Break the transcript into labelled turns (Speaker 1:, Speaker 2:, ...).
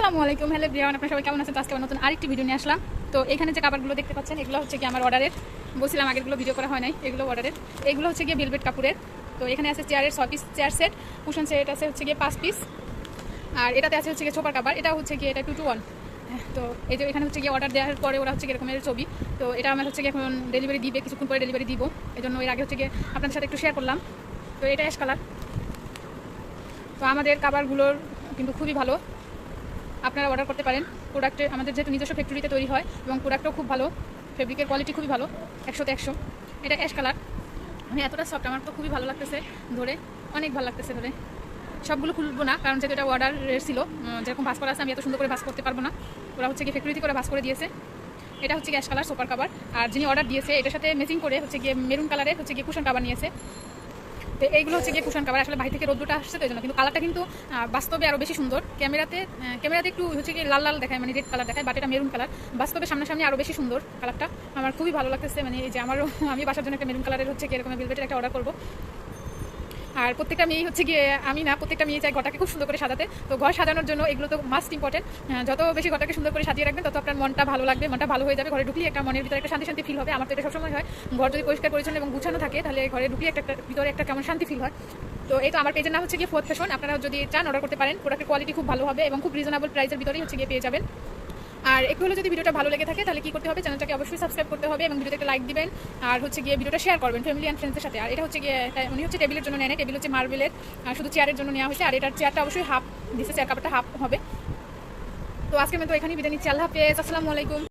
Speaker 1: আসসালামু আলাইকুম। Hello Brian আপনার সবাই কেমন আছেন? আজকে আবার নতুন আরেকটি ভিডিও নিয়ে আসলাম। তো এখানে যে কাপড়গুলো দেখতে পাচ্ছেন, এগুলো হচ্ছে কি আমার অর্ডারের বলছিলাম আগেরগুলো ভিডিও করা হয় নাই, এগুলো অর্ডারের এগুলো হচ্ছে গিয়ে ভেলভেট কাপড়ের। তো এখানে আছে চেয়ারের ছয় piece chair set cushion set আছে হচ্ছে গিয়ে পাঁচ পিস আর এটাতে আছে হচ্ছে গিয়ে ছোপার কাবার এটা হচ্ছে গিয়ে এটা টু টু ওয়ান তো এই যে এখানে হচ্ছে গিয়ে অর্ডার দেওয়ার পরে ওরা হচ্ছে এরকমের ছবি। তো এটা আমার হচ্ছে গিয়ে এখন ডেলিভারি দিবে, কিছুক্ষণ পরে ডেলিভারি দিব। এই জন্য এর আগে হচ্ছে গিয়ে আপনাদের সাথে একটু শেয়ার করলাম। তো এটা অ্যাশ কালার তো আমাদের কাবারগুলোর কিন্তু খুবই ভালো। আপনারা অর্ডার করতে পারেন। প্রোডাক্টে আমাদের যেহেতু নিজস্ব ফ্যাক্টরিতে তৈরি হয় এবং প্রোডাক্টও খুব ভালো ফেব্রিকের কোয়ালিটি খুবই ভালো একশোতে একশো। এটা অ্যাশ কালার মানে এতটা সফট আমার তো খুবই ভালো লাগতেছে ধরে, অনেক ভালো লাগতেছে ধরে। সবগুলো খুলবো না, কারণ যেহেতু এটা অর্ডার ছিল যেরকম ভাস করা আছে, আমি এত সুন্দর করে ভাস করতে পারব না। ওরা হচ্ছে গিয়ে ফ্যাক্টরিতে করে ভাস করে দিয়েছে। এটা হচ্ছে গ্যাস কালার সুপার কাভার আর যিনি অর্ডার দিয়েছে, এটার সাথে মেসিং করে হচ্ছে গিয়ে মেরুন কালারের হচ্ছে গিয়ে কুশন কাবার নিয়েছে। তো এইগুলো হচ্ছে গিয়ে কুশন কাভার আসলে বাড়ি থেকে রোদ্রটা আসছে তো এই জন্য। কিন্তু কালারটা কিন্তু বাস্তবে আরও বেশি সুন্দর। ক্যামেরাতে ক্যামেরাতে একটু হচ্ছে কি লাল লাল দেখায় মানে রেড কালার দেখায় বাট এটা মেরুন কালার বাস্তবে সামনাসামনি আরও বেশি সুন্দর কালারটা আমার খুবই ভালো লাগতেছে মানে এই যে আমারও, আমি বাসার জন্য একটা মেরুন কালারের হচ্ছে কি এরকম বিলবেটের একটা অর্ডার করব। আর প্রত্যেকটা মেয়ে হচ্ছে গিয়ে আমি না, প্রত্যেকটা মেয়ে চাই ঘরটাকে খুব সুন্দর করে সাজাতে। তো ঘর সাজানোর জন্য এগুলো তো মাস্ট ইম্পর্টেন্ট যত বেশি ঘরটাকে সুন্দর করে সাজিয়ে রাখবেন, তত আপনার মনটা ভালো লাগবে, মনটা ভালো হয়ে যাবে। ঘরে ঢুকলে একটা মনের ভিতরে একটা শান্তি শান্তি ফিল হবে। আমার তো এটা সবসময় হয়। ঘর যদি পরিষ্কার পরিচ্ছন্ন এবং গুছানো থাকে, তাহলে ঘরে একটা একটা ভিতরে একটা কেমন শান্তি ফিল হয়। তো এই তো আমার পেজের নাম হচ্ছে গিয়ে ফোর্থ ফ্যাশন আপনারা যদি চান অর্ডার করতে পারেন। প্রোডাক্টের কোয়ালিটি খুব ভালো হবে এবং খুব রিজনেবল প্রাইসের ভিতরেই হচ্ছে গিয়ে পেয়ে যাবেন। আর একটু হলে যদি ভিডিওটা ভালো লেগে থাকে, তাহলে কি করতে হবে? চ্যানেলটাকে অবশ্যই সাবস্ক্রাইব করতে হবে এবং ভিডিওতে একটা লাইক দিবেন। আর হচ্ছে গিয়ে ভিডিওটা শেয়ার করবেন ফ্যামিলি অ্যান্ড ফ্রেন্ডসের সাথে। আর এটা হচ্ছে গিয়ে উনি হচ্ছে টেবিলের জন্য নেয় টেবিল হচ্ছে মার্বেলের শুধু চেয়ারের জন্য নেওয়া হয়েছে। আর এটার চেয়ারটা অবশ্যই হাফ দিচ্ছে চেয়ার কাপড়টা হাফ হবে। তো আজকের মতো এখানেই বিদায় নিচ্ছি। আল্লাহ হাফেজ। আসসালামু আলাইকুম।